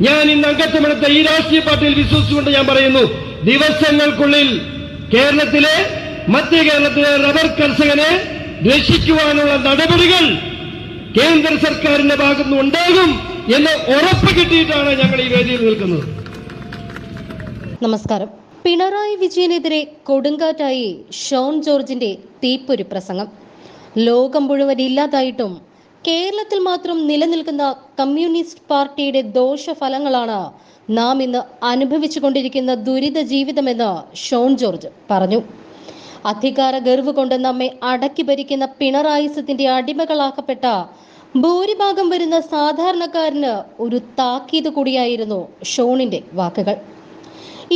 ഞാൻ ഇന്ന് അംഗത്വമെടുത്ത ഈ രാഷ്ട്രീയ പാർട്ടിയിൽ വിശ്വസിച്ചുകൊണ്ട് ഞാൻ പറയുന്നു ദിവസങ്ങൾക്കുള്ളിൽ കേരളത്തിലെ മധ്യ കേരളത്തിലെ റബ്ബർ കർഷകനെ രക്ഷിക്കുവാനുള്ള നടപടികൾ കേന്ദ്ര സർക്കാരിന്റെ ഭാഗത്തുനിന്ന് ഉണ്ടാകും എന്ന് ഉറപ്പ് കിട്ടിയിട്ടാണ് ഞങ്ങൾ ഈ വേദിയിൽ നിൽക്കുന്നത്. നമസ്കാരം. പിണറായി വിജയനെതിരെ കൊടുങ്കാറ്റായി ഷോൺ ജോർജിന്റെ തീപ്പൊരി പ്രസംഗം. ലോകം മുഴുവൻ ഇല്ലാതായിട്ടും കേരളത്തിൽ മാത്രം നിലനിൽക്കുന്ന കമ്മ്യൂണിസ്റ്റ് പാർട്ടിയുടെ ദോഷഫലങ്ങളാണ് നാം ഇന്ന് അനുഭവിച്ചുകൊണ്ടിരിക്കുന്ന ദുരിത ജീവിതമെന്ന് ഷോൺ ജോർജ് പറഞ്ഞു. അധികാര ഗർവ് കൊണ്ട് നമ്മെ അടക്കി ഭരിക്കുന്ന പിണറായിസത്തിന്റെ അടിമകളാക്കപ്പെട്ട ഭൂരിഭാഗം വരുന്ന സാധാരണക്കാരന് ഒരു താക്കീത് കൂടിയായിരുന്നു ഷോണിന്റെ വാക്കുകൾ.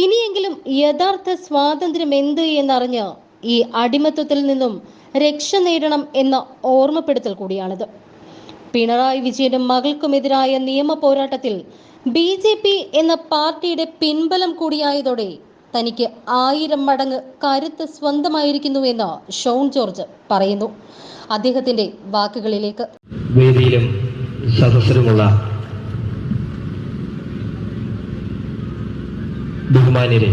ഇനിയെങ്കിലും യഥാർത്ഥ സ്വാതന്ത്ര്യം എന്ത് എന്നറിഞ്ഞ് ഈ അടിമത്വത്തിൽ നിന്നും രക്ഷ നേടണം എന്ന ഓർമ്മപ്പെടുത്തൽ കൂടിയാണിത്. പിണറായി വിജയനും മകൾക്കുമെതിരായ നിയമ പോരാട്ടത്തിൽ ബി ജെ പി എന്ന പാർട്ടിയുടെ പിൻബലം കൂടിയായതോടെ തനിക്ക് ആയിരം മടങ്ങ് കരുത്ത് സ്വന്തമായിരിക്കുന്നു എന്ന് ഷോൺ ജോർജ് പറയുന്നു. അദ്ദേഹത്തിന്റെ വാക്കുകളിലേക്ക്. വേദിയിലും സദസ്സിലുമുള്ള ബഹുമാന്യരെ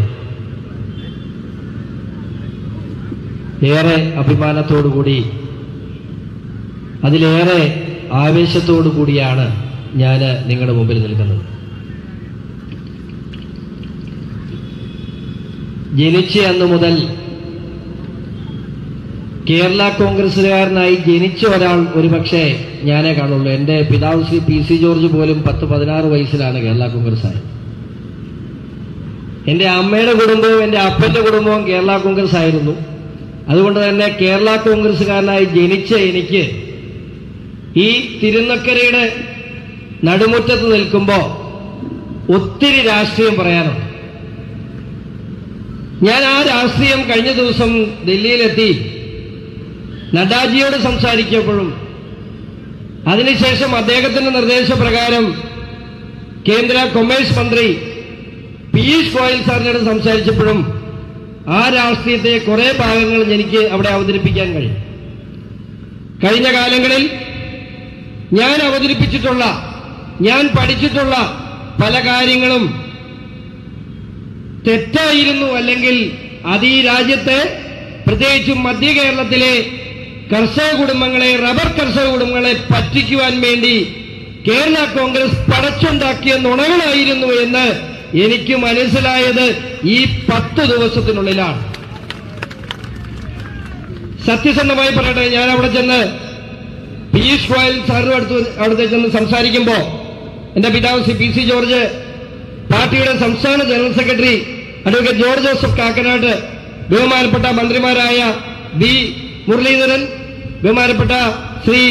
ഏറെ അഭിമാനത്തോടുകൂടി അതിലേറെ ആവേശത്തോടു കൂടിയാണ് ഞാൻ നിങ്ങളുടെ മുമ്പിൽ നിൽക്കുന്നത്. ജനിച്ച അന്ന് മുതൽ കേരള കോൺഗ്രസ്സുകാരനായി ജനിച്ച ഒരാൾ ഒരുപക്ഷെ ഞാനേ കാണുള്ളൂ. എന്റെ പിതാവ് ശ്രീ പി സി ജോർജ് പോലും പത്ത് പതിനാറ് വയസ്സിലാണ് കേരള കോൺഗ്രസ് ആയത് എന്റെ അമ്മയുടെ കുടുംബവും എന്റെ അപ്പന്റെ കുടുംബവും കേരള കോൺഗ്രസ് ആയിരുന്നു അതുകൊണ്ട് തന്നെ കേരള കോൺഗ്രസ്സുകാരനായി ജനിച്ച എനിക്ക് ഈ തിരുനക്കരയുടെ നടുമുറ്റത്ത് നിൽക്കുമ്പോൾ ഒത്തിരി രാഷ്ട്രീയം പറയാനുണ്ട്. ഞാൻ ആ രാഷ്ട്രീയം കഴിഞ്ഞ ദിവസം ഡൽഹിയിലെത്തി. നഡാജിയോട് സംസാരിക്കപ്പോഴും അതിനുശേഷം അദ്ദേഹത്തിന്റെ നിർദ്ദേശപ്രകാരം കേന്ദ്ര കൊമേഴ്സ് മന്ത്രി പീയൂഷ് ഗോയൽ സാറിനോട് സംസാരിച്ചപ്പോഴും ആ രാഷ്ട്രീയത്തെ കുറെ ഭാഗങ്ങൾ എനിക്ക് അവിടെ അവതരിപ്പിക്കാൻ കഴിയും. കഴിഞ്ഞ കാലങ്ങളിൽ ഞാൻ അവതരിപ്പിച്ചിട്ടുള്ള ഞാൻ പഠിച്ചിട്ടുള്ള പല കാര്യങ്ങളും തെറ്റായിരുന്നു അല്ലെങ്കിൽ അത് ഈ രാജ്യത്തെ പ്രത്യേകിച്ചും മധ്യ കേരളത്തിലെ കർഷക കുടുംബങ്ങളെ റബ്ബർ കർഷക കുടുംബങ്ങളെ പറ്റിക്കുവാൻ വേണ്ടി കേരള കോൺഗ്രസ് പടച്ചുണ്ടാക്കിയ നുണകളായിരുന്നു എന്ന് എനിക്ക് മനസ്സിലായത് ഈ പത്ത് ദിവസത്തിനുള്ളിലാണ്. സത്യസന്ധമായി പറയട്ടെ ഞാൻ അവിടെ ചെന്ന് പീയൂഷ് ഗോയൽ സാറിനും അടുത്ത് അവിടുത്തെ ചെന്ന് സംസാരിക്കുമ്പോ എന്റെ പിതാവ് സി പി സി ജോർജ് പാർട്ടിയുടെ സംസ്ഥാന general secretary advocate George Joseph Kakkanatt ബഹുമാനപ്പെട്ട മന്ത്രിമാരായ ബി മുരളീധരൻ ബഹുമാനപ്പെട്ട ശ്രീ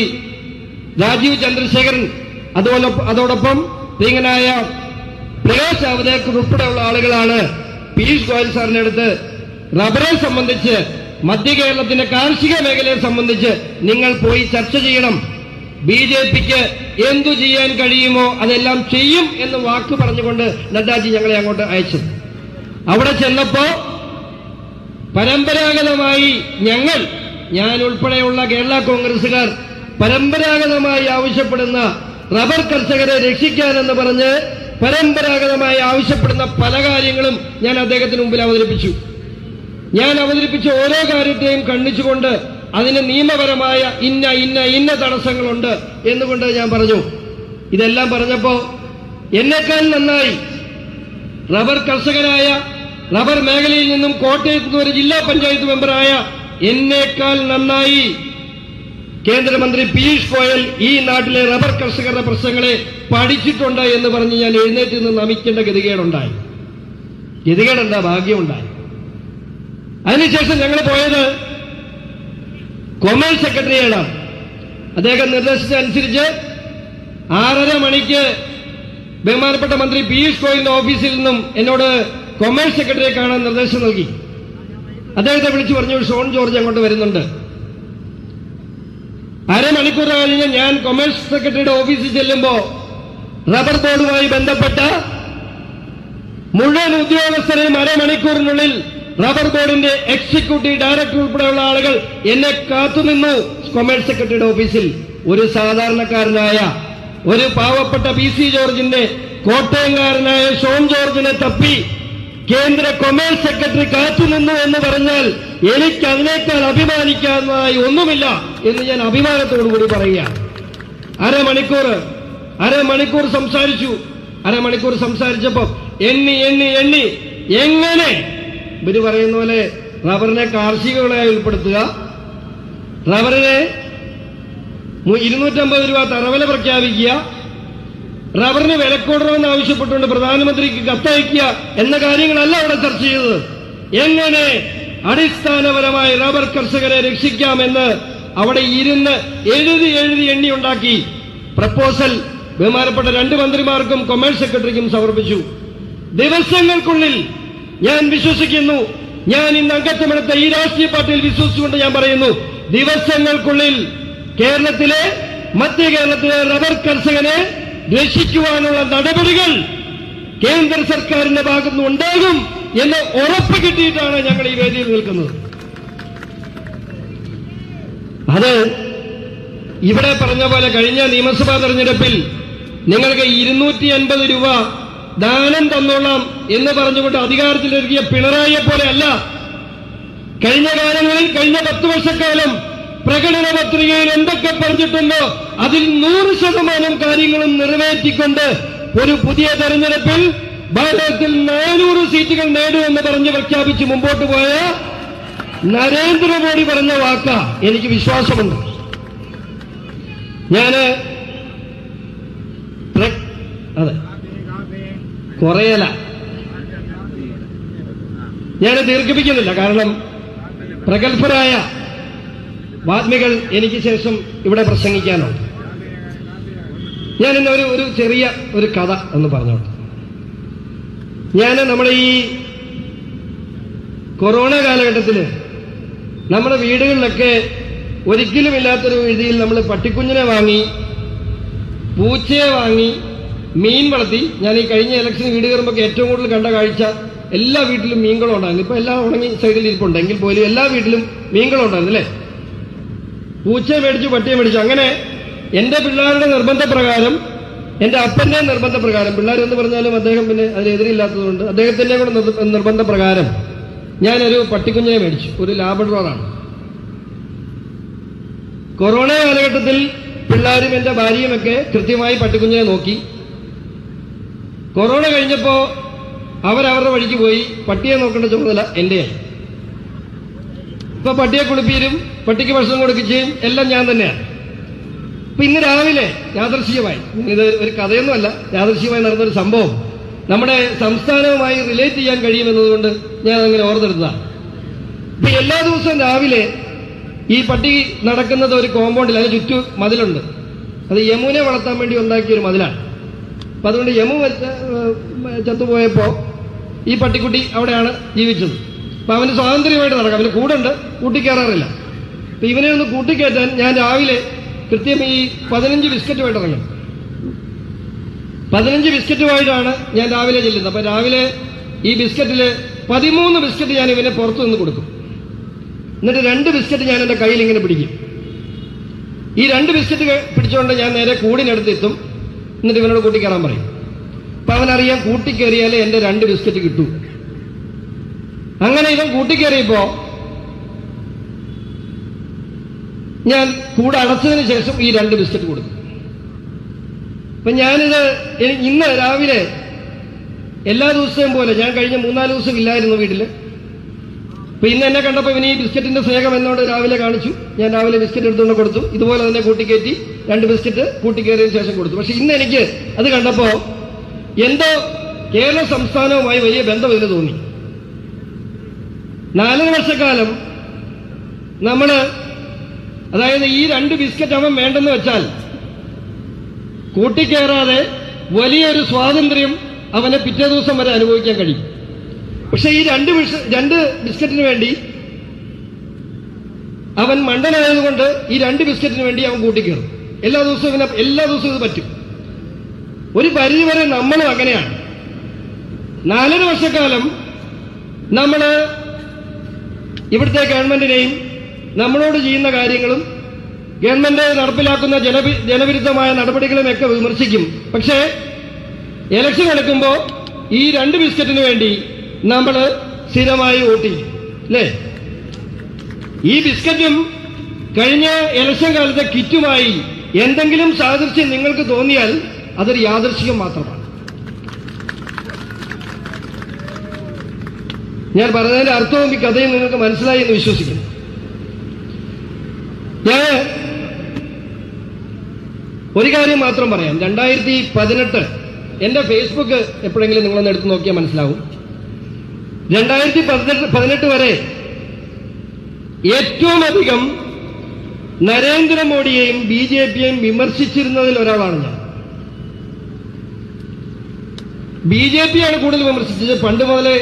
രാജീവ് ചന്ദ്രശേഖരൻ അതുപോലെ അതോടൊപ്പം പ്രിയങ്കനായ പ്രകാശ് ജാവദേക്കർ ഉൾപ്പെടെയുള്ള ആളുകളാണ് പീയൂഷ് ഗോയൽ സാറിന്റെ അടുത്ത് റബ്ബറെ സംബന്ധിച്ച് മധ്യ കേരളത്തിന്റെ കാർഷിക മേഖലയെ സംബന്ധിച്ച് നിങ്ങൾ പോയി ചർച്ച ചെയ്യണം. ബി ജെ പിക്ക് എന്തു ചെയ്യാൻ കഴിയുമോ അതെല്ലാം ചെയ്യും എന്ന് വാക്ക് പറഞ്ഞുകൊണ്ട് നഡ്ഡാജി ഞങ്ങളെ അങ്ങോട്ട് അയച്ചത് അവിടെ ചെന്നപ്പോ പരമ്പരാഗതമായി ഞങ്ങൾ ഞാൻ ഉൾപ്പെടെയുള്ള കേരള കോൺഗ്രസുകാർ പരമ്പരാഗതമായി ആവശ്യപ്പെടുന്ന റബ്ബർ കർഷകരെ രക്ഷിക്കാനെന്ന് പറഞ്ഞ് പരമ്പരാഗതമായി ആവശ്യപ്പെടുന്ന പല കാര്യങ്ങളും ഞാൻ അദ്ദേഹത്തിന് മുമ്പിൽ അവതരിപ്പിച്ചു. ഞാൻ അവതരിപ്പിച്ച ഓരോ കാര്യത്തെയും കണ്ണിച്ചുകൊണ്ട് അതിന് നിയമപരമായ ഇന്ന ഇന്ന ഇന്ന തടസ്സങ്ങളുണ്ട് എന്നുകൊണ്ട് ഞാൻ പറഞ്ഞു. ഇതെല്ലാം പറഞ്ഞപ്പോ എന്നെക്കാൾ നന്നായി റബ്ബർ കർഷകരായ റബ്ബർ മേഖലയിൽ നിന്നും കോട്ടയത്ത് നിന്ന് ഒരു ജില്ലാ പഞ്ചായത്ത് മെമ്പറായ എന്നേക്കാൾ നന്നായി കേന്ദ്രമന്ത്രി പീയൂഷ് ഗോയൽ ഈ നാട്ടിലെ റബ്ബർ കർഷകരുടെ പ്രശ്നങ്ങളെ പഠിച്ചിട്ടുണ്ട് എന്ന് പറഞ്ഞ് ഞാൻ എഴുന്നേറ്റ് നിന്ന് നമിക്കേണ്ട ഗതികേടുണ്ടായി. ഗതികേടെന്താ? ഭാഗ്യമുണ്ടായി. അതിനുശേഷം ഞങ്ങൾ പോയത് കൊമേഴ്സ് സെക്രട്ടറിയാണ്. അദ്ദേഹം നിർദ്ദേശിച്ചനുസരിച്ച് ആറര മണിക്ക് ബഹുമാനപ്പെട്ട മന്ത്രി പീയൂഷ് ഗോയലിന്റെ ഓഫീസിൽ നിന്നും എന്നോട് കൊമേഴ്സ് സെക്രട്ടറിയെ കാണാൻ നിർദ്ദേശം നൽകി. അദ്ദേഹത്തെ വിളിച്ചു പറഞ്ഞു ഷോൺ ജോർജ് അങ്ങോട്ട് വരുന്നുണ്ട്. അരമണിക്കൂർ കഴിഞ്ഞ് ഞാൻ കൊമേഴ്സ് സെക്രട്ടറിയുടെ ഓഫീസിൽ ചെല്ലുമ്പോ റബ്ബർ ബോർഡുമായി ബന്ധപ്പെട്ട മുഴുവൻ ഉദ്യോഗസ്ഥരെയും അരമണിക്കൂറിനുള്ളിൽ റബ്ബർ ബോർഡിന്റെ എക്സിക്യൂട്ടീവ് ഡയറക്ടർ ഉൾപ്പെടെയുള്ള ആളുകൾ എന്നെ കാത്തുനിന്നു കൊമേഴ്സ് സെക്രട്ടറിയുടെ ഓഫീസിൽ ഒരു സാധാരണക്കാരനായ ഒരു പാവപ്പെട്ട പി സി ജോർജിന്റെ കോട്ടയംകാരനായ സോം ജോർജിനെ തപ്പി കേന്ദ്ര കൊമേഴ്സ് സെക്രട്ടറി കാത്തുനിന്നു എന്ന് പറഞ്ഞാൽ എനിക്ക് അതിനേക്കാൾ അഭിമാനിക്കാനായി ഒന്നുമില്ല എന്ന് ഞാൻ അഭിമാനത്തോടുകൂടി പറയുകയാണ്. അരമണിക്കൂർ അരമണിക്കൂർ സംസാരിച്ചു. അരമണിക്കൂർ സംസാരിച്ചപ്പോ എണ്ണി എണ്ണി എണ്ണി എങ്ങനെ ഇവർ പറയുന്ന പോലെ റബ്ബറിനെ കാർഷിക വിളയായി ഉൾപ്പെടുത്തുക. റബ്ബറിനെ ഇരുന്നൂറ്റമ്പത് രൂപ തറവില പ്രഖ്യാപിക്കുക. റബ്ബറിന് വിലക്കൂടണമെന്ന് ആവശ്യപ്പെട്ടുകൊണ്ട് പ്രധാനമന്ത്രിക്ക് കത്തയക്കുക എന്ന കാര്യങ്ങളല്ല അവിടെ ചർച്ച ചെയ്തത്. എങ്ങനെ അടിസ്ഥാനപരമായി റബ്ബർ കർഷകരെ രക്ഷിക്കാമെന്ന് അവിടെ ഇരുന്ന് എഴുതി എഴുതി എണ്ണി ഉണ്ടാക്കി പ്രപ്പോസൽ ബഹുമാനപ്പെട്ട രണ്ട് മന്ത്രിമാർക്കും കൊമേഴ്സ് സെക്രട്ടറിക്കും സമർപ്പിച്ചു. ദിവസങ്ങൾക്കുള്ളിൽ ഞാൻ വിശ്വസിക്കുന്നു. ഞാൻ ഇന്ന് അംഗത്വമെടുത്ത ഈ രാഷ്ട്രീയ പാർട്ടിയിൽ വിശ്വസിച്ചുകൊണ്ട് ഞാൻ പറയുന്നു ദിവസങ്ങൾക്കുള്ളിൽ കേരളത്തിലെ മധ്യ കേരളത്തിലെ റബ്ബർ കർഷകനെ രക്ഷിക്കുവാനുള്ള നടപടികൾ കേന്ദ്ര സർക്കാരിന്റെ ഭാഗത്തുനിന്ന് ഉണ്ടാകും എന്ന് ഉറപ്പ് കിട്ടിയിട്ടാണ് ഞങ്ങൾ ഈ വേദിയിൽ നിൽക്കുന്നത്. അത് ഇവിടെ പറഞ്ഞ പോലെ കഴിഞ്ഞ നിയമസഭാ തെരഞ്ഞെടുപ്പിൽ നിങ്ങൾക്ക് ഇരുന്നൂറ്റി അൻപത് രൂപ ദാനം തന്നോളാം എന്ന് പറഞ്ഞുകൊണ്ട് അധികാരത്തിലിറങ്ങിയ പിണറായിയെ പോലെയല്ല. കഴിഞ്ഞ കാലങ്ങളിൽ കഴിഞ്ഞ പത്ത് വർഷക്കാലം പ്രകടന പത്രികയിൽ എന്തൊക്കെ പറഞ്ഞിട്ടുണ്ടോ അതിൽ നൂറ് ശതമാനം കാര്യങ്ങളും നിറവേറ്റിക്കൊണ്ട് ഒരു പുതിയ തെരഞ്ഞെടുപ്പിൽ ഭാരതത്തിൽ നാനൂറ് സീറ്റുകൾ നേടുമെന്ന് പറഞ്ഞ് പ്രഖ്യാപിച്ച് മുമ്പോട്ട് പോയ നരേന്ദ്രമോദി പറഞ്ഞ വാക്ക. എനിക്ക് വിശ്വാസമുണ്ട്. ഞാൻ അതെ. കുറയല. ഞാൻ ദീർഘിപ്പിക്കുന്നില്ല കാരണം പ്രഗത്ഭരായ വാത്മികൾ എനിക്ക് ശേഷം ഇവിടെ പ്രസംഗിക്കാനുണ്ട്. ഞാൻ ഇന്ന് ഒരു ഒരു ചെറിയ ഒരു കഥ എന്ന് പറഞ്ഞോട്ടെ. ഞാൻ നമ്മുടെ ഈ കൊറോണ കാലഘട്ടത്തിൽ നമ്മുടെ വീടുകളിലൊക്കെ ഒരിക്കലും ഇല്ലാത്തൊരു രീതിയിൽ നമ്മൾ പട്ടിക്കുഞ്ഞിനെ വാങ്ങി പൂച്ചയെ വാങ്ങി മീൻ വളർത്തി. ഞാൻ ഈ കഴിഞ്ഞ ഇലക്ഷൻ വീട് കയറുമ്പോൾ ഏറ്റവും കൂടുതൽ കണ്ട കാഴ്ച എല്ലാ വീട്ടിലും മീൻകുളം ഉണ്ടായിരുന്നു ഇപ്പൊ എല്ലാം ഉണങ്ങി സൈഡിൽ ഇരിപ്പുണ്ട്. എങ്കിൽ പോലും എല്ലാ വീട്ടിലും മീൻകുളം ഉണ്ടായിരുന്നു അല്ലേ? പൂച്ചയെ മേടിച്ചു പട്ടിയെ മേടിച്ചു. അങ്ങനെ എന്റെ പിള്ളേരുടെ നിർബന്ധപ്രകാരം എന്റെ അപ്പന്റെ നിർബന്ധപ്രകാരം പിള്ളേരെന്ന് പറഞ്ഞാലും അദ്ദേഹം പിന്നെ അതിനെതിരില്ലാത്തതുകൊണ്ട് അദ്ദേഹത്തിന്റെ കൂടെ നിർ- നിർബന്ധപ്രകാരം ഞാനൊരു പട്ടിക്കുഞ്ഞിനെ മേടിച്ചു. ഒരു ലാബഡ്രോറാണ് കൊറോണ കാലഘട്ടത്തിൽ പിള്ളേരും എന്റെ ഭാര്യയുമൊക്കെ കൃത്യമായി പട്ടിക്കുഞ്ഞിനെ നോക്കി. കൊറോണ കഴിഞ്ഞപ്പോ അവരവരുടെ വഴിക്ക് പോയി പട്ടിയെ നോക്കേണ്ട ചുമതല എന്റെയാണ്. ഇപ്പൊ പട്ടിയെ കുളിപ്പീരും പട്ടിക്ക് ഭക്ഷണം കൊടുക്കുകയും എല്ലാം ഞാൻ തന്നെയാണ്. ഇപ്പൊ ഇന്ന് രാവിലെ യാദർശികമായി ഇത് ഒരു കഥയൊന്നുമല്ല യാദർശികമായി നടന്നൊരു സംഭവം. നമ്മുടെ സംസ്ഥാനവുമായി റിലേറ്റ് ചെയ്യാൻ കഴിയുമെന്നതുകൊണ്ട് ഞാൻ അങ്ങനെ ഓർത്തെടുത്തതാണ്. ഇപ്പൊ എല്ലാ ദിവസവും രാവിലെ ഈ പട്ടി നടക്കുന്നത് ഒരു കോമ്പൗണ്ടിൽ അതിന് ചുറ്റു മതിലുണ്ട്. അത് യമുനെ വളർത്താൻ വേണ്ടി ഉണ്ടാക്കിയ ഒരു മതിലാണ്. അപ്പൊ അതുകൊണ്ട് യമു ചത്തുപോയപ്പോ ഈ പട്ടിക്കുട്ടി അവിടെയാണ് ജീവിച്ചത്. അപ്പൊ അവന് സ്വാതന്ത്ര്യമായിട്ട് നടക്കാം. അവന് കൂടുണ്ട് കൂട്ടിക്കയറാറില്ല അപ്പൊ ഇവനെ ഒന്ന് കൂട്ടിക്കയറ്റാൻ ഞാൻ രാവിലെ കൃത്യം ഈ പതിനഞ്ച് ബിസ്ക്കറ്റുമായിട്ട് ഇറങ്ങും. പതിനഞ്ച് ബിസ്ക്കറ്റുമായിട്ടാണ് ഞാൻ രാവിലെ ചെല്ലുന്നത്. അപ്പൊ രാവിലെ ഈ ബിസ്ക്കറ്റിൽ പതിമൂന്ന് ബിസ്ക്കറ്റ് ഞാൻ ഇവനെ പുറത്തു നിന്ന് കൊടുക്കും. എന്നിട്ട് രണ്ട് ബിസ്ക്കറ്റ് ഞാൻ എന്റെ കയ്യിൽ ഇങ്ങനെ പിടിക്കും. ഈ രണ്ട് ബിസ്ക്കറ്റ് പിടിച്ചുകൊണ്ട് ഞാൻ നേരെ കൂടിനടുത്ത് എത്തും. എന്നിട്ട് ഇവനോട് കൂട്ടിക്കയറാൻ പറയും. അപ്പൊ അവനറിയാം കൂട്ടിക്കയറിയാലേ എന്റെ രണ്ട് ബിസ്ക്കറ്റ് കിട്ടൂ. അങ്ങനെ ഇവൻ കൂട്ടിക്കയറിയപ്പോ ഞാൻ കൂടെ അടച്ചതിന് ശേഷം ഈ രണ്ട് ബിസ്ക്കറ്റ് കൊടുക്കും അപ്പൊ ഞാനിത് ഇന്ന് രാവിലെ എല്ലാ ദിവസവും പോലെ ഞാൻ കഴിഞ്ഞ മൂന്നാൽ ദിവസം ഇല്ലായിരുന്നു വീട്ടിൽ. അപ്പൊ ഇന്ന് എന്നെ കണ്ടപ്പോ ഇവന് ഈ ബിസ്ക്കറ്റിന്റെ സ്നേഹം എന്നോട് രാവിലെ കാണിച്ചു. ഞാൻ രാവിലെ ബിസ്ക്കറ്റ് എടുത്തുകൊണ്ട് കൊടുത്തു. ഇതുപോലെ തന്നെ കൂട്ടിക്കയറ്റി രണ്ട് ബിസ്ക്കറ്റ് കൂട്ടിക്കയറിയതിനു ശേഷം കൊടുത്തു. പക്ഷെ ഇന്ന് എനിക്ക് അത് കണ്ടപ്പോ എന്തോ കേരള സംസ്ഥാനവുമായി വലിയ ബന്ധം ഇതിന് തോന്നി. നാലര വർഷക്കാലം നമ്മൾ അതായത് ഈ രണ്ട് ബിസ്ക്കറ്റ് അവൻ വേണ്ടെന്ന് വെച്ചാൽ കൂട്ടിക്കയറാതെ വലിയൊരു സ്വാതന്ത്ര്യം അവനെ പിറ്റേ ദിവസം വരെ അനുഭവിക്കാൻ കഴിയും. പക്ഷെ ഈ രണ്ട് രണ്ട് ബിസ്ക്കറ്റിന് വേണ്ടി അവൻ മണ്ടനായതുകൊണ്ട് ഈ രണ്ട് ബിസ്ക്കറ്റിന് വേണ്ടി അവൻ കൂട്ടിക്കയറും എല്ലാ ദിവസവും ഇങ്ങനെ എല്ലാ ദിവസവും ഇത് പറ്റും. ഒരു പരിധി വരെ നമ്മളും അങ്ങനെയാണ്. നാലര വർഷക്കാലം നമ്മൾ ഇവിടുത്തെ ഗവൺമെന്റിനെയും നമ്മളോട് ചെയ്യുന്ന കാര്യങ്ങളും ഗവൺമെന്റ് നടപ്പിലാക്കുന്ന ജനവി ജനവിരുദ്ധമായ നടപടികളുമൊക്കെ വിമർശിക്കും. പക്ഷേ ഇലക്ഷൻ എടുക്കുമ്പോൾ ഈ രണ്ട് ബിസ്ക്കറ്റിന് വേണ്ടി നമ്മൾ സ്ഥിരമായി വോട്ട് ചെയ്യും അല്ലേ? ഈ ബിസ്ക്കറ്റും കഴിഞ്ഞ ഇലക്ഷൻ കാലത്തെ കിറ്റുമായി എന്തെങ്കിലും സാദൃശ്യം നിങ്ങൾക്ക് തോന്നിയാൽ അതൊരു യാദൃശ്യം മാത്രമാണ്. ഞാൻ പറഞ്ഞതിന്റെ അർത്ഥവും ഈ കഥയും നിങ്ങൾക്ക് മനസ്സിലായി എന്ന് വിശ്വസിക്കുന്നു. ഞാൻ ഒരു കാര്യം മാത്രം പറയാം. രണ്ടായിരത്തി പതിനെട്ട് എന്റെ ഫേസ്ബുക്ക് എപ്പോഴെങ്കിലും നിങ്ങളൊന്ന് എടുത്ത് നോക്കിയാൽ മനസ്സിലാവും. രണ്ടായിരത്തി പതിനെട്ട് വരെ ഏറ്റവും അധികം നരേന്ദ്രമോദിയെയും ബി ജെ പിയെയും വിമർശിച്ചിരുന്നതിൽ ഒരാളാണ് ഞാൻ ബി ജെ പിയാണ് കൂടുതൽ വിമർശിച്ചത്. പണ്ട് മുതലേ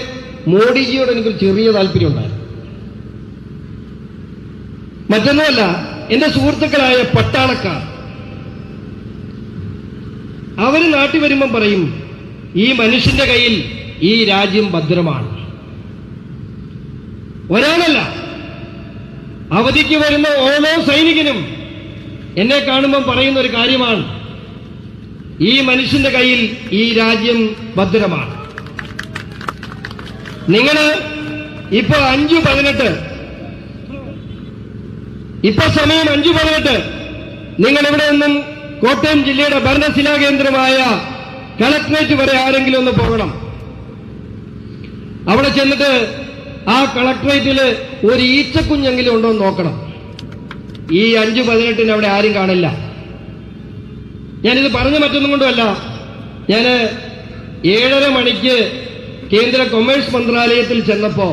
മോഡിജിയോട് എനിക്കൊരു ചെറിയ താല്പര്യം ഉണ്ടായിരുന്നു മറ്റൊന്നുമല്ല എന്റെ സുഹൃത്തുക്കളായ പട്ടാളക്കാർ അവർ നാട്ടിൽ വരുമ്പം പറയും ഈ മനുഷ്യന്റെ കയ്യിൽ ഈ രാജ്യം ഭദ്രമാണ്. ഒരാളല്ല അവധിക്ക് വരുന്ന ഓരോ സൈനികനും എന്നെ കാണുമ്പം പറയുന്ന ഒരു കാര്യമാണ്. ഈ മനുഷ്യന്റെ കയ്യിൽ ഈ രാജ്യം ഭദ്രമാണ്. നിങ്ങൾ ഇപ്പൊ അഞ്ചു പതിനെട്ട്. ഇപ്പൊ സമയം അഞ്ചു പതിനെട്ട്. നിങ്ങൾ ഇവിടെ നിന്നും കോട്ടയം ജില്ലയുടെ ഭരണശിലാ കേന്ദ്രമായ വരെ ആരെങ്കിലും ഒന്ന് പോകണം. അവിടെ ചെന്നിട്ട് ആ കളക്ടറേറ്റിൽ ഒരു ഈച്ചക്കുഞ്ഞെങ്കിലും ഉണ്ടോ എന്ന് നോക്കണം. ഈ അഞ്ചു പതിനെട്ടിന് അവിടെ ആരും കാണില്ല. ഞാനിത് പറഞ്ഞു മറ്റൊന്നും കൊണ്ടുമല്ല. ഞാൻ ഏഴര മണിക്ക് കേന്ദ്ര കൊമേഴ്സ് മന്ത്രാലയത്തിൽ ചെന്നപ്പോ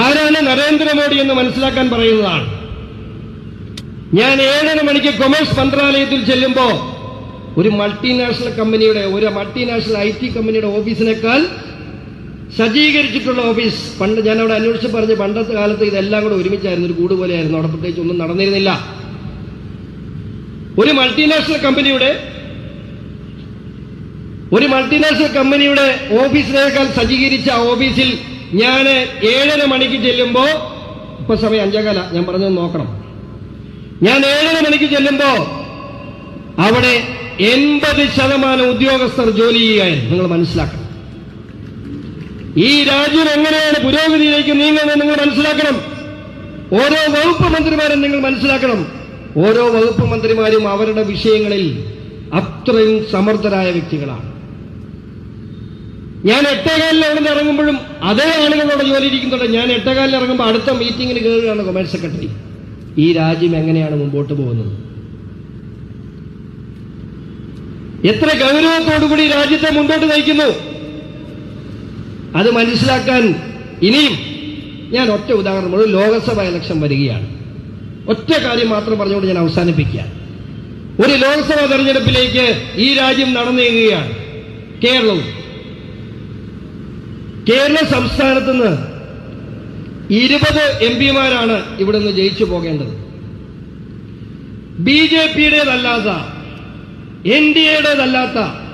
ആരാണ് നരേന്ദ്രമോദി എന്ന് മനസ്സിലാക്കാൻ പറയുന്നതാണ്. ഞാൻ ഏഴര മണിക്ക് കൊമേഴ്സ് മന്ത്രാലയത്തിൽ ചെല്ലുമ്പോ ഒരു മൾട്ടിനാഷണൽ കമ്പനിയുടെ ഒരു മൾട്ടിനാഷണൽ ഐ ടി കമ്പനിയുടെ ഓഫീസിനേക്കാൾ സജ്ജീകരിച്ചിട്ടുള്ള ഓഫീസ്. പണ്ട് ഞാൻ അവിടെ അന്വേഷിച്ച് പറഞ്ഞ് പണ്ടത്തെ കാലത്ത് ഇതെല്ലാം കൂടെ ഒരുമിച്ചായിരുന്നു. ഒരു കൂട് പോലെയായിരുന്നു. അവിടെ പ്രത്യേകിച്ച് ഒന്നും നടന്നിരുന്നില്ല. ഒരു മൾട്ടിനാഷണൽ കമ്പനിയുടെ ഒരു മൾട്ടിനാഷണൽ കമ്പനിയുടെ ഓഫീസിനേക്കാൾ സജ്ജീകരിച്ച ഓഫീസിൽ ഞാൻ ഏഴര മണിക്ക് ചെല്ലുമ്പോ ഇപ്പൊ സമയം അഞ്ചേകാല ഞാൻ പറഞ്ഞത് നോക്കണം. ഞാൻ ഏഴര മണിക്ക് ചെല്ലുമ്പോ അവിടെ എൺപത് ശതമാനം ഉദ്യോഗസ്ഥർ ജോലി ചെയ്യുകയായിരുന്നു. നിങ്ങൾ മനസ്സിലാക്കണം. ഈ രാജ്യം എങ്ങനെയാണ് പുരോഗതിയിലേക്ക് നീങ്ങുന്നത് നിങ്ങൾ മനസ്സിലാക്കണം. ഓരോ വകുപ്പ് മന്ത്രിമാരും നിങ്ങൾ മനസ്സിലാക്കണം. ഓരോ വകുപ്പ് മന്ത്രിമാരും അവരുടെ വിഷയങ്ങളിൽ അത്രയും സമർത്ഥരായ വ്യക്തികളാണ്. ഞാൻ എട്ടേകാലിൽ അവിടെ നിന്ന് ഇറങ്ങുമ്പോഴും അതേ ആളുകളോട് ജോലി ഇരിക്കുന്നുണ്ട്. ഞാൻ എട്ടേകാലിൽ ഇറങ്ങുമ്പോൾ അടുത്ത മീറ്റിംഗിന് കയറുകയാണ് കൊമേഴ്സ് സെക്രട്ടറി. ഈ രാജ്യം എങ്ങനെയാണ് മുമ്പോട്ട് പോകുന്നത്? എത്ര ഗൗരവത്തോടുകൂടി രാജ്യത്തെ മുമ്പോട്ട് നയിക്കുന്നു? അത് മനസ്സിലാക്കാൻ ഇനിയും ഞാൻ ഒറ്റ ഉദാഹരണം ഒരു ലോകസഭ ഇലക്ഷൻ വരികയാണ്. ഒറ്റ കാര്യം മാത്രം പറഞ്ഞുകൊണ്ട് ഞാൻ അവസാനിപ്പിക്കുക. ഒരു ലോക്സഭാ തെരഞ്ഞെടുപ്പിലേക്ക് ഈ രാജ്യം നടന്നു നീങ്ങുകയാണ്. കേരളവും. കേരള സംസ്ഥാനത്ത് നിന്ന് ഇരുപത് എം പിമാരാണ് ഇവിടെ നിന്ന് ജയിച്ചു പോകേണ്ടത്. ബി ജെ പിയുടേതല്ലാത്ത എൻ ഡി എയുടേതല്ലാത്ത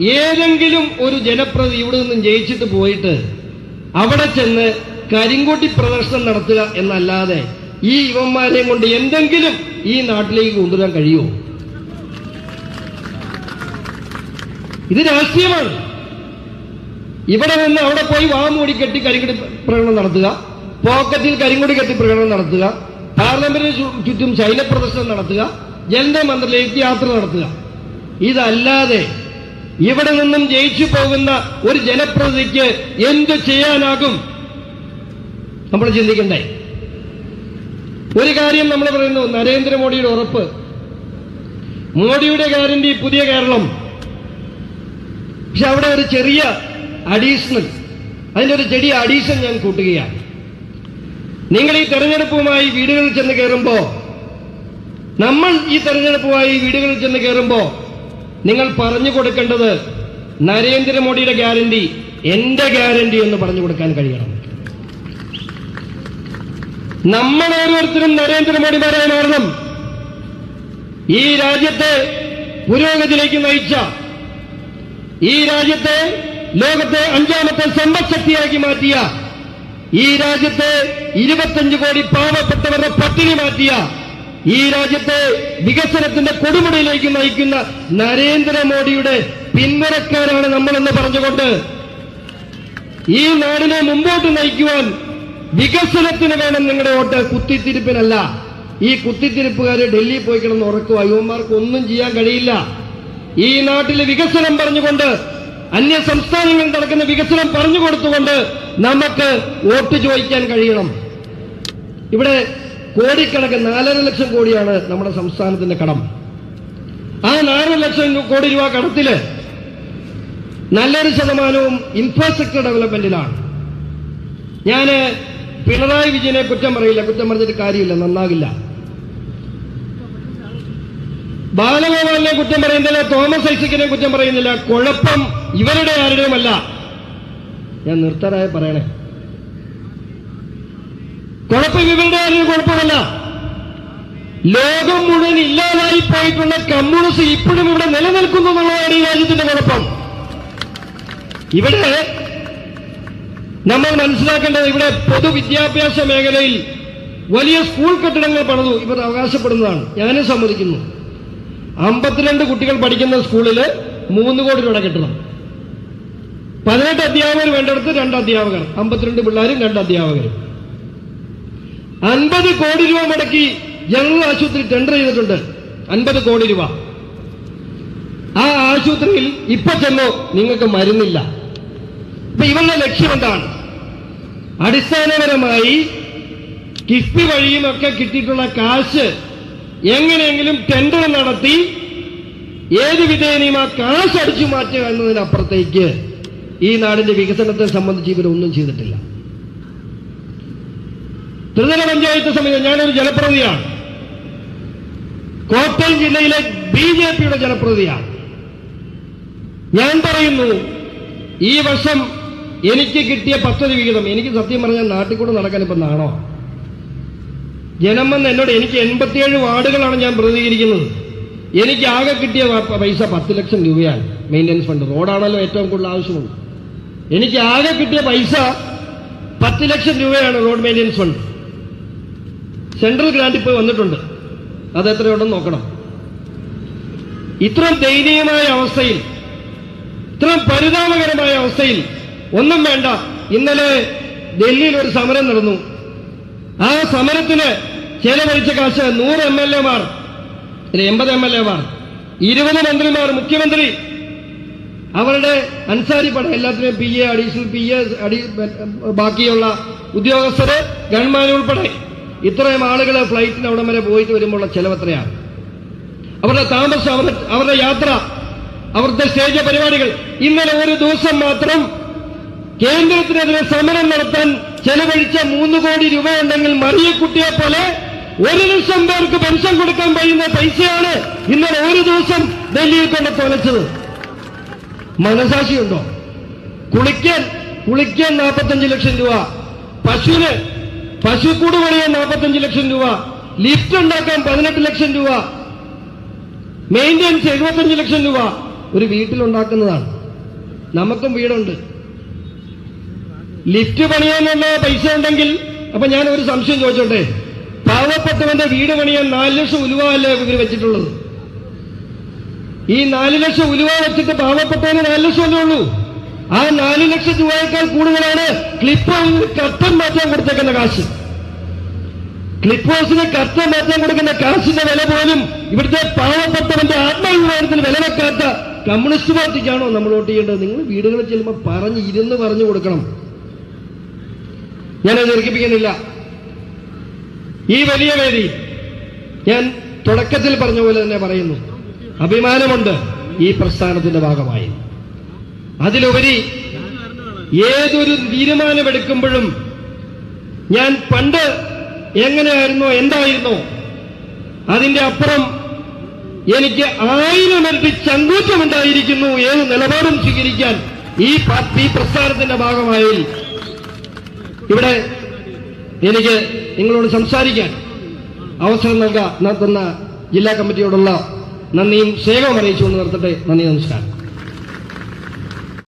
ഏതെങ്കിലും ഒരു ജനപ്രതി ഇവിടെ നിന്നും ജയിച്ചിട്ട് പോയിട്ട് അവിടെ ചെന്ന് കരിങ്കൊട്ടി പ്രദർശനം നടത്തുക എന്നല്ലാതെ ഈ യുവന്മാരെയും കൊണ്ട് എന്തെങ്കിലും ഈ നാട്ടിലേക്ക് കൊണ്ടുവരാൻ കഴിയുമോ? ഇത് രാഷ്ട്രീയമാണ് ഇവിടെ നിന്ന് അവിടെ പോയി വാമൂടി കെട്ടി കരിങ്കൊടി പ്രകടനം നടത്തുക പോക്കറ്റിൽ കരിങ്കൊടി കെട്ടി പ്രകടനം നടത്തുക പാർലമെന്റിന് ചുറ്റും ശൈലപ്രദർശനം നടത്തുക ജനതാ മന്ത്രിയിലേക്ക് യാത്ര നടത്തുക. ഇതല്ലാതെ ഇവിടെ നിന്നും ജയിച്ചു പോകുന്ന ഒരു ജനപ്രതിക്ക് എന്ത് ചെയ്യാനാകും? നമ്മൾ ചിന്തിക്കണ്ടേ. ഒരു കാര്യം നമ്മൾ പറയുന്നു നരേന്ദ്രമോദിയുടെ ഉറപ്പ്. മോഡിയുടെ ഗ്യാരണ്ടി പുതിയ കേരളം. പക്ഷെ അവിടെ ഒരു ചെറിയ അഡീഷണൽ അതിന്റെ ഒരു ചെറിയ അഡീഷൻ ഞാൻ കൂട്ടുകയാണ്. നിങ്ങൾ ഈ തെരഞ്ഞെടുപ്പുമായി വീടുകളിൽ ചെന്ന് കയറുമ്പോ നമ്മൾ ഈ തെരഞ്ഞെടുപ്പുമായി വീടുകളിൽ ചെന്ന് കയറുമ്പോ നിങ്ങൾ പറഞ്ഞു കൊടുക്കേണ്ടത് നരേന്ദ്രമോദിയുടെ ഗ്യാരണ്ടി എന്റെ ഗ്യാരണ്ടി എന്ന് പറഞ്ഞു കൊടുക്കാൻ കഴിയണം. നമ്മൾ ഓരോരുത്തരും നരേന്ദ്രമോദിമാരായി മാറണം. ഈ രാജ്യത്തെ പുരോഗതിയിലേക്ക് നയിച്ച ഈ രാജ്യത്തെ ലോകത്തെ അഞ്ചാമത്തെ സമ്പദ്ശക്തിയാക്കി മാറ്റിയ ഈ രാജ്യത്തെ ഇരുപത്തഞ്ച് കോടി പാവപ്പെട്ടവരുടെ പട്ടിണി മാറ്റിയ ഈ രാജ്യത്തെ വികസനത്തിന്റെ കൊടുമുടിയിലേക്ക് നയിക്കുന്ന നരേന്ദ്രമോദിയുടെ പിന്മുറക്കാരാണ് നമ്മളെന്ന് പറഞ്ഞുകൊണ്ട് ഈ നാടിനെ മുമ്പോട്ട് നയിക്കുവാൻ വികസനത്തിന് വേണം നിങ്ങളുടെ വോട്ട് കുത്തിത്തിരിപ്പിനല്ല. ഈ കുത്തിത്തിരിപ്പുകാര് ഡൽഹിയിൽ പോയി കിടന്ന് ഉറക്കുക യുവന്മാർക്ക് ഒന്നും ചെയ്യാൻ കഴിയില്ല. ഈ നാട്ടിലെ വികസനം പറഞ്ഞുകൊണ്ട് അന്യ സംസ്ഥാനങ്ങളിൽ നടക്കുന്ന വികസനം പറഞ്ഞു കൊടുത്തുകൊണ്ട് നമുക്ക് വോട്ട് ചോദിക്കാൻ കഴിയണം. ഇവിടെ കോടിക്കണക്കിന് നാലര ലക്ഷം കോടിയാണ് നമ്മുടെ സംസ്ഥാനത്തിന്റെ കടം. ആ നാലര ലക്ഷം കോടി രൂപ കടത്തിൽ നല്ലൊരു ശതമാനവും ഇൻഫ്രാസ്ട്രക്ചർ ഡെവലപ്മെന്റിലാണ് ഞാൻ പിണറായി വിജയനെ കുറ്റം പറയില്ല കുറ്റം പറഞ്ഞിട്ട് കാര്യമില്ല നന്നാകില്ല. ബാലഗോപാലിനെ കുറ്റം പറയുന്നില്ല തോമസ് ഐസക്കിനെ കുറ്റം പറയുന്നില്ല കുഴപ്പം ഇവരുടെ ആരുടെയുമല്ല. ഞാൻ നിർത്തരായ പറയണേ. കുഴപ്പം ഇവരുടെ ആരും കുഴപ്പമല്ല. ലോകം മുഴുവൻ ഇല്ലാതായി പോയിട്ടുള്ള കമ്മ്യൂണിസ്റ്റ് ഇപ്പോഴും ഇവിടെ നിലനിൽക്കുന്നു എന്നുള്ളതാണ് ഈ രാജ്യത്തിന്റെ കുഴപ്പം. ഇവിടെ നമ്മൾ മനസ്സിലാക്കേണ്ടത് ഇവിടെ പൊതുവിദ്യാഭ്യാസ മേഖലയിൽ വലിയ സ്കൂൾ കെട്ടിടങ്ങൾ പണിതു ഇവർ അവകാശപ്പെടുന്നതാണ്. ഞാനും സമ്മതിക്കുന്നു. അമ്പത്തിരണ്ട് കുട്ടികൾ പഠിക്കുന്ന സ്കൂളിൽ മൂന്ന് കോടി രൂപ കെട്ടണം പതിനെട്ട് അധ്യാപകർ വേണ്ടടുത്ത് രണ്ട് അധ്യാപകർ അമ്പത്തിരണ്ട് പിള്ളേരും രണ്ട് അധ്യാപകരും. അൻപത് കോടി രൂപ മുടക്കി ജനറൽ ആശുപത്രി ടെൻഡർ ചെയ്തിട്ടുണ്ട്. അൻപത് കോടി രൂപ. ആ ആശുപത്രിയിൽ ഇപ്പൊ ചെന്നോ നിങ്ങൾക്ക് മരുന്നില്ല. ഇപ്പൊ ഇവരുടെ ലക്ഷ്യം എന്താണ്? അടിസ്ഥാനപരമായി കിഫ്ബി വഴിയും ഒക്കെ കിട്ടിയിട്ടുള്ള കാശ് എങ്ങനെയെങ്കിലും ടെൻഡർ നടത്തി ഏത് വിധേനയും ആ കാശ് അടിച്ചു മാറ്റുക എന്നതിനപ്പുറത്തേക്ക് ഈ നാടിന്റെ വികസനത്തെ സംബന്ധിച്ച് ഇവരൊന്നും ചെയ്തിട്ടില്ല. ത്രിതല പഞ്ചായത്ത് സമിതി ഞാനൊരു ജനപ്രതിയാണ് കോട്ടയം ജില്ലയിലെ ബി ജെ പിയുടെ ജനപ്രതിയാണ് ഞാൻ പറയുന്നു ഈ വർഷം എനിക്ക് കിട്ടിയ പദ്ധതി വിഹിതം എനിക്ക് സത്യം പറഞ്ഞാൽ നാട്ടിൽ കൂടെ നടക്കാൻ ഇപ്പം നാണോ? ജനം വന്ന് എന്നോട് എനിക്ക് എൺപത്തിയേഴ് വാർഡുകളാണ് ഞാൻ പ്രതികരിക്കുന്നത് എനിക്ക് ആകെ കിട്ടിയ പൈസ പത്ത് ലക്ഷം രൂപയാണ്. മെയിന്റനൻസ് ഫണ്ട് റോഡാണല്ലോ ഏറ്റവും കൂടുതൽ ആവശ്യമുള്ളത്. എനിക്ക് ആകെ കിട്ടിയ പൈസ പത്ത് ലക്ഷം രൂപയാണ് road maintenance fund. Central grant ഇപ്പോൾ വന്നിട്ടുണ്ട്. അത് എത്രയുണ്ടെന്ന് നോക്കണം. ഇത്ര ദയനീയമായ അവസ്ഥയിൽ ഇത്ര പരിതാപകരമായ അവസ്ഥയിൽ ഒന്നും വേണ്ട. ഇന്നലെ ഡൽഹിയിൽ ഒരു സമരം നടന്നു. ആ സമരത്തിന് ചെലവഴിച്ച കാശ് നൂറ് എം എൽ എമാർ എൺപത് എം എൽ എമാർ ഇരുപത് മന്ത്രിമാർ മുഖ്യമന്ത്രി. അവരുടെ അൻസാരി പട എല്ലാത്തിനും P A additional P A ബാക്കിയുള്ള ഉദ്യോഗസ്ഥര് ഗവൺമെന്റ് ഉൾപ്പെടെ ഇത്രയും ആളുകൾ ഫ്ലൈറ്റിന് അവിടം വരെ പോയിട്ട് വരുമ്പോഴുള്ള ചെലവ് എത്രയാണ്? അവരുടെ താമസം അവരുടെ അവരുടെ യാത്ര അവരുടെ സ്റ്റേജ് പരിപാടികൾ. ഇന്നലെ ഒരു ദിവസം മാത്രം കേന്ദ്രത്തിനെതിരെ സമരം നടത്താൻ ചെലവഴിച്ച മൂന്ന് കോടി രൂപയുണ്ടെങ്കിൽ മറിയക്കുട്ടിയെ പോലെ ഒരു ലക്ഷം പേർക്ക് പെൻഷൻ കൊടുക്കാൻ കഴിയുന്ന പൈസയാണ് ഇന്നലെ ഒരു ദിവസം ഡൽഹിയിൽ കൊണ്ട് തുലച്ചത്. മനസാക്ഷിയുണ്ടോ? കുളിക്കാൻ കുളിക്കാൻ നാൽപ്പത്തഞ്ച് ലക്ഷം രൂപ. പശുവിന് പശുക്കൂട് പണിയാൻ നാൽപ്പത്തഞ്ച് ലക്ഷം രൂപ. ലിഫ്റ്റ് ഉണ്ടാക്കാൻ പതിനെട്ട് ലക്ഷം രൂപ. മെയിന്റെനൻസ് എഴുപത്തഞ്ച് ലക്ഷം രൂപ. ഒരു വീട്ടിലുണ്ടാക്കുന്നതാണ്. നമുക്കും വീടുണ്ട്. ലിഫ്റ്റ് പണിയാനുള്ള പൈസ ഉണ്ടെങ്കിൽ അപ്പൊ ഞാൻ ഒരു സംശയം ചോദിച്ചോട്ടെ? പാവപ്പെട്ടവന്റെ വീട് പണിയാൻ നാല് ലക്ഷം ഉലുവ അല്ലേ ഇവർ വെച്ചിട്ടുള്ളത്? ഈ നാല് ലക്ഷം ഉലുവ വെച്ചിട്ട് പാവപ്പെട്ടവന് നാല് ലക്ഷം അല്ലേ ഉള്ളൂ? ആ നാല് ലക്ഷം രൂപയേക്കാൾ കൂടുതലാണ് ക്ലിപ്പ് ഹൗസിന് കത്തൻ മാറ്റാൻ കൊടുത്തേക്കുന്ന കാശ്. ക്ലിപ്പ് ഹൗസിന് കത്തൻ മാറ്റാൻ കൊടുക്കുന്ന കാശിന്റെ വില പോലും ഇവിടുത്തെ പാവപ്പെട്ടവന്റെ ആത്മാഭിമാനത്തിന് വില വെക്കാത്ത കമ്മ്യൂണിസ്റ്റ് പാർട്ടിക്കാണോ നമ്മൾ വോട്ട് ചെയ്യേണ്ടത്? നിങ്ങൾ വീടുകളിൽ ചെല്ലുമ്പോൾ പറഞ്ഞ് ഇരുന്ന് പറഞ്ഞു കൊടുക്കണം. ഞാനത് ദീർഘിപ്പിക്കുന്നില്ല. ഈ വലിയ വേദി ഞാൻ തുടക്കത്തിൽ പറഞ്ഞ പോലെ തന്നെ പറയുന്നു. അഭിമാനമുണ്ട് ഈ പ്രസ്ഥാനത്തിന്റെ ഭാഗമായി. അതിലുപരി ഏതൊരു തീരുമാനമെടുക്കുമ്പോഴും ഞാൻ പണ്ട് എങ്ങനെയായിരുന്നോ എന്തായിരുന്നോ അതിന്റെ അപ്പുറം എനിക്ക് ആയിരം ഇരട്ടി ചങ്കൂറ്റമുണ്ടായിരിക്കുന്നു ഏത് നിലപാടും സ്വീകരിക്കാൻ ഈ പാർട്ടി പ്രസ്ഥാനത്തിന്റെ ഭാഗമായി ഇവിടെ എനിക്ക് നിങ്ങളോട് സംസാരിക്കാൻ അവസരം നൽകാൻ തന്ന ജില്ലാ കമ്മിറ്റിയോടുള്ള നന്ദിയും സ്നേഹവും അറിയിച്ചുകൊണ്ട് നിർത്തട്ടെ നന്ദി നമസ്കാരം.